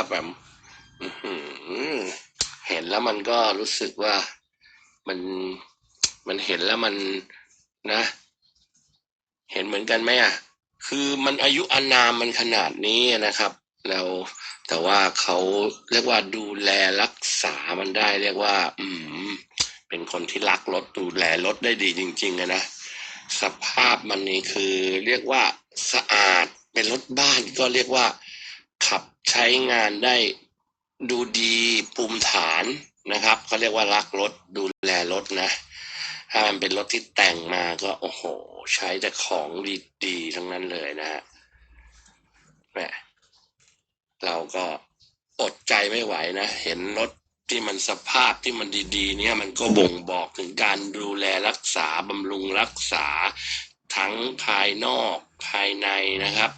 ครับแบบอื้อหือเห็นแล้วมันก็รู้สึกว่ามันมันเห็นแล้วมันนะ เห็นเหมือนกันไหมอะ คือมันอายุอานามมันขนาดนี้นะครับ แล้วแต่ว่าเขาเรียกว่าดูแลรักษามันได้ เรียกว่า อืม เป็นคนที่รักรถดูแลรถได้ดีจริงๆนะสภาพมันนี่คือ เรียกว่าสะอาดเป็นรถบ้านก็เรียกว่า ใช้งานได้ดูดีภูมิฐานนะครับเขาเรียกว่ารักรถดูแลรถนะ ถ้ามันเป็นรถที่แต่งมาก็โอ้โห ใช้แต่ของดีๆทั้งนั้นเลยนะฮะแหมเราก็อดใจไม่ไหวนะ เห็นรถที่มันสภาพที่มันดี ๆ เนี่ยมันก็บ่งบอกถึงการดูแลรักษาบำรุงรักษาทั้งภายนอกภายในนะครับ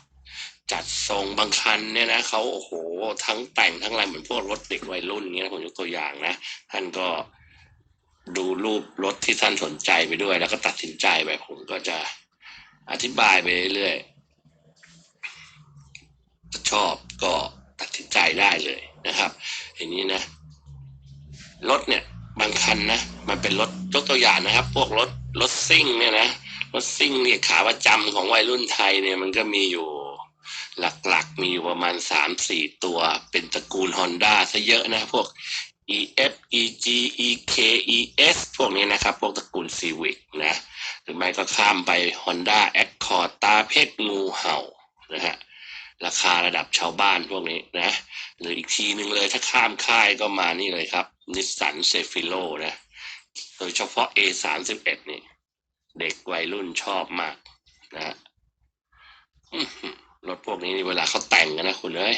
จัดทรงบางคันเนี่ยนะเขาโอ้โห ทั้งแต่งทั้งอะไรเหมือนพวกรถเด็กวัยรุ่นเงี้ยนะผมยกตัวอย่างนะ ท่านก็ดูรูปรถที่ท่านสนใจไปด้วย แล้วก็ตัดสินใจไปผมก็จะอธิบายไปเรื่อยๆชอบก็ตัดสินใจได้เลยนะครับอย่างนี้นะรถเนี่ยบางคันนะมันเป็นรถยกตัวอย่างนะครับ พวกรถรถซิ่งเนี่ยนะรถซิ่งเนี่ยขาประจำของวัยรุ่นไทยเนี่ยมันก็มีอยู่ หลักๆ มีอยู่ประมาณสามสี่ตัว เป็นตระกูล Honda ซะเยอะนะพวก EF EG EK ES พวกนี้นะครับ พวกตระกูล Civic นะ หรือไม่ก็ข้ามไป Honda Accord ตาเพชรงูเห่านะฮะ ราคาระดับชาวบ้านพวกนี้นะ หรืออีกทีหนึ่งเลยถ้าข้ามค่ายก็มานี่เลยครับนิสสันเซฟิโลนะ โดยเฉพาะ A สามสิบเอ็ดนี่ เด็กวัยรุ่นชอบมากนะฮะอื้อหือรถพ วกนี้นเวลาเขาแต่งกันนะคุณเอ้ย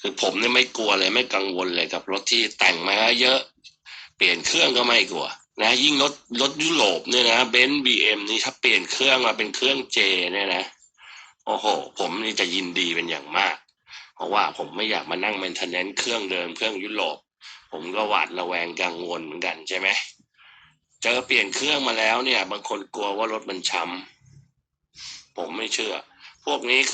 คือผมเนี่ยไม่กลัวเลยไม่กังวลเลยกับรถที่แต่งมาเยอะ เปลี่ยนเครื่องก็ไม่กลัวนะยิ่งรถรถยุโรปเนี่ยนะเบนซ์บีเอ็มนี่ถ้าเปลี่ยนเครื่องมาเป็นเครื่องเจเนี่ยนะโอ้โห ผมนี่จะยินดีเป็นอย่างมาก เพราะว่าผมไม่อยากมานั่งเมนเทนเนนเครื่องเดิมเครื่องยุโรป ผมก็หวาดระแวงกังวลเหมือนกันใช่ไหมเจอเปลี่ยนเครื่องมาแล้วเนี่ย บางคนกลัวว่ารถมันช้ำผมไม่เชื่อ พวกนี้คือ